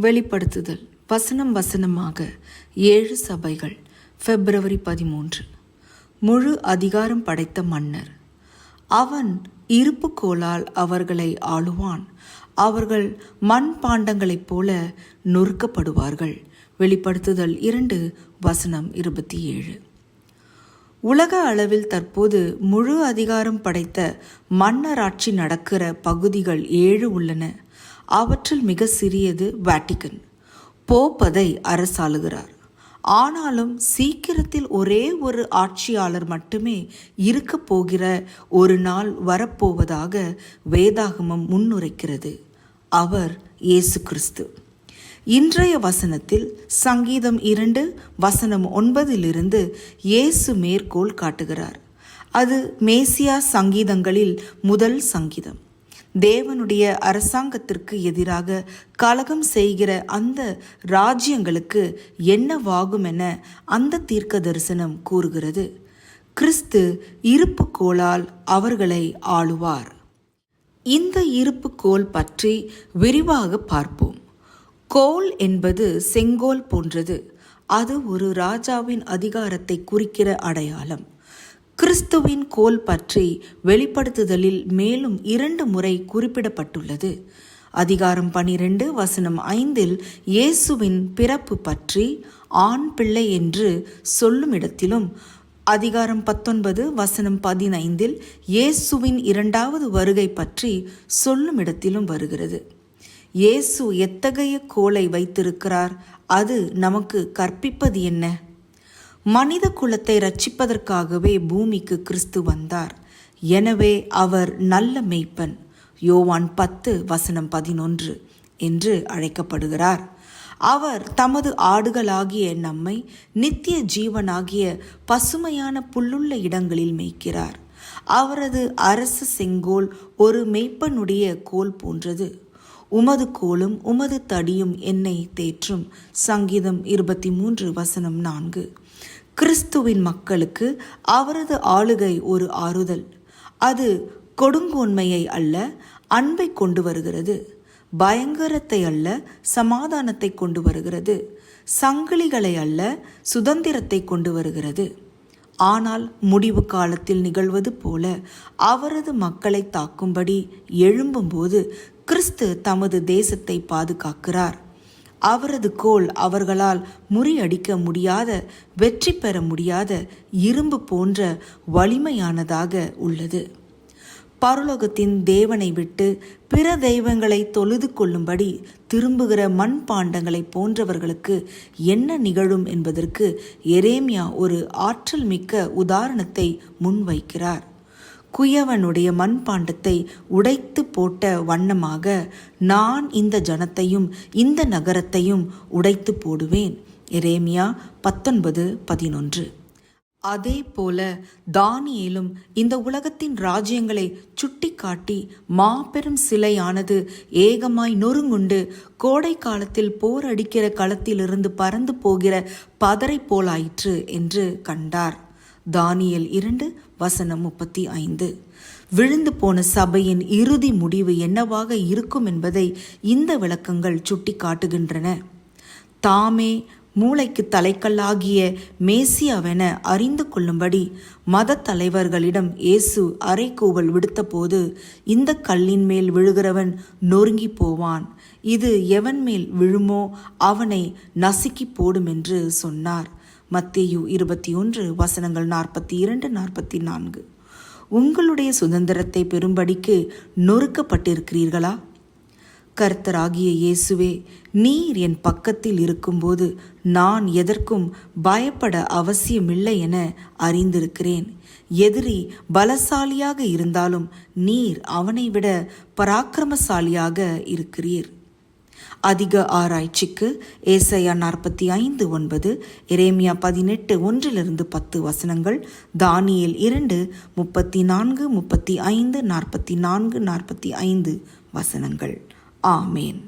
வெளிப்படுத்துதல். வசனம் வசனமாக ஏழு சபைகள். பிப்ரவரி பதிமூன்று. முழு அதிகாரம் படைத்த மன்னர். அவன் இருப்புக்கோலால் அவர்களை ஆளுவான். அவர்கள் மண் பாண்டங்களைப் போல நொறுக்கப்படுவார்கள். வெளிப்படுத்துதல் இரண்டு வசனம் இருபத்தி ஏழு. உலக அளவில் தற்போது முழு அதிகாரம் படைத்த மன்னராட்சி நடக்கிற பகுதிகள் ஏழு உள்ளன. அவற்றில் மிக சிறியது வேட்டிகன். போப்பதை அரசாளுகிறார். ஆனாலும் சீக்கிரத்தில் ஒரே ஒரு ஆட்சியாளர் மட்டுமே இருக்க போகிற ஒரு நாள் வரப்போவதாக வேதாகமம் முன்னுரைக்கிறது. அவர் இயேசு கிறிஸ்து. இன்றைய வசனத்தில் சங்கீதம் இரண்டு வசனம் ஒன்பதிலிருந்து இயேசு மேற்கோள் காட்டுகிறார். அது மேசியா சங்கீதங்களில் முதல் சங்கீதம். தேவனுடைய அரசாங்கத்திற்கு எதிராக கலகம் செய்கிற அந்த ராஜ்யங்களுக்கு என்னவாகும் என அந்த தீர்க்க தரிசனம் கூறுகிறது. கிறிஸ்து இருப்புக்கோளால் அவர்களை ஆளுவார். இந்த இருப்புக்கோல் பற்றி விரிவாக பார்ப்போம். கோல் என்பது செங்கோல் போன்றது. அது ஒரு ராஜாவின் அதிகாரத்தை குறிக்கிற அடையாளம். கிறிஸ்துவின் கோல் பற்றி வெளிப்படுத்துதலில் மேலும் இரண்டு முறை குறிப்பிடப்பட்டுள்ளது. அதிகாரம் பனிரெண்டு வசனம் ஐந்தில் இயேசுவின் பிறப்பு பற்றி ஆண் பிள்ளை என்று சொல்லும் இடத்திலும் அதிகாரம் பத்தொன்பது வசனம் பதினைந்தில் இயேசுவின் இரண்டாவது வருகை பற்றி சொல்லும் இடத்திலும் வருகிறது. இயேசு எத்தகைய கோலை வைத்திருக்கிறார்? அது நமக்கு கற்பிப்பது என்ன? மனித குலத்தை ரட்சிப்பதற்காகவே பூமிக்கு கிறிஸ்து வந்தார். எனவே அவர் நல்ல மெய்ப்பன். யோவான் பத்து வசனம் பதினொன்று என்று அழைக்கப்படுகிறார். அவர் தமது ஆடுகளாகிய நம்மை நித்திய ஜீவனாகிய பசுமையான புல்லுள்ள இடங்களில் மேய்க்கிறார். அவரது அரச செங்கோல் ஒரு மெய்ப்பனுடைய கோல் போன்றது. உமது கோலும் உமது தடியும் என்னை தேற்றும். சங்கீதம் இருபத்தி மூன்று வசனம் நான்கு. கிறிஸ்துவின் மக்களுக்கு அவரது ஆளுகை ஒரு ஆறுதல். அது கொடுங்கோன்மையை அல்ல அன்பை கொண்டு வருகிறது. பயங்கரத்தை அல்ல சமாதானத்தை கொண்டு வருகிறது. சங்கிலிகளை அல்ல சுதந்திரத்தை கொண்டு வருகிறது. ஆனால் முடிவு காலத்தில் நிகழ்வது போல அவரது மக்களை தாக்கும்படி எழும்பும்போது கிறிஸ்து தமது தேசத்தை பாதுகாக்கிறார். அவரது கோல் அவர்களால் முறியடிக்க முடியாத வெற்றி பெற முடியாத இரும்பு போன்ற வலிமையானதாக உள்ளது. பரலோகத்தின் தேவனை விட்டு பிற தெய்வங்களை தொழுது கொள்ளும்படி திரும்புகிற மண்பாண்டங்களை போன்றவர்களுக்கு என்ன நிகழும் என்பதற்கு எரேமியா ஒரு ஆற்றல் மிக்க உதாரணத்தை முன்வைக்கிறார். குயவனுடைய மண்பாண்டத்தை உடைத்து போட்ட வண்ணமாக நான் இந்த ஜனத்தையும் இந்த நகரத்தையும் உடைத்து போடுவேன். எரேமியா பத்தொன்பது பதினொன்று. அதே போல தானியேலும் இந்த உலகத்தின் ராஜ்யங்களை சுட்டிக்காட்டி மாபெரும் சிலையானது ஏகமாய் நொறுங்குண்டு கோடை காலத்தில் போர் அடிக்கிற களத்திலிருந்து பறந்து போகிற பதரை போலாயிற்று என்று கண்டார். தானியல் இரண்டு வசனம் முப்பத்தி ஐந்து. விழுந்து போன சபையின் இறுதி முடிவு என்னவாக இருக்கும் என்பதை இந்த விளக்கங்கள் சுட்டி காட்டுகின்றன தாமே மூளைக்கு தலைக்கல்லாகிய மேசியாவென அறிந்து கொள்ளும்படி மத தலைவர்களிடம் இயேசு அரைக்கூவல் விடுத்தபோது இந்த கல்லின் மேல் விழுகிறவன் நொறுங்கி போவான். இது எவன் மேல் விழுமோ அவனை நசுக்கி போடும் என்று சொன்னார். மத்தேயு இருபத்தி ஒன்று வசனங்கள் நாற்பத்தி இரண்டு நாற்பத்தி நான்கு உங்களுடைய சுதந்திரத்தை பெறும்படிக்கு நொறுக்கப்பட்டிருக்கிறீர்களா? கர்த்தராகிய இயேசுவே நீர் என் பக்கத்தில் இருக்கும்போது நான் எதற்கும் பயப்பட அவசியமில்லை என அறிந்திருக்கிறேன். எதிரி பலசாலியாக இருந்தாலும் நீர் அவனை விட பராக்கிரமசாலியாக இருக்கிறீர். அதிக ஆராய்ச்சிக்கு ஏசையா நாற்பத்தி ஐந்து ஒன்பது எரேமியா பதினெட்டு ஒன்றிலிருந்து பத்து வசனங்கள் தானியல் இரண்டு முப்பத்தி நான்கு முப்பத்தி ஐந்து நாற்பத்தி நான்கு நாற்பத்தி ஐந்து வசனங்கள். ஆமேன்.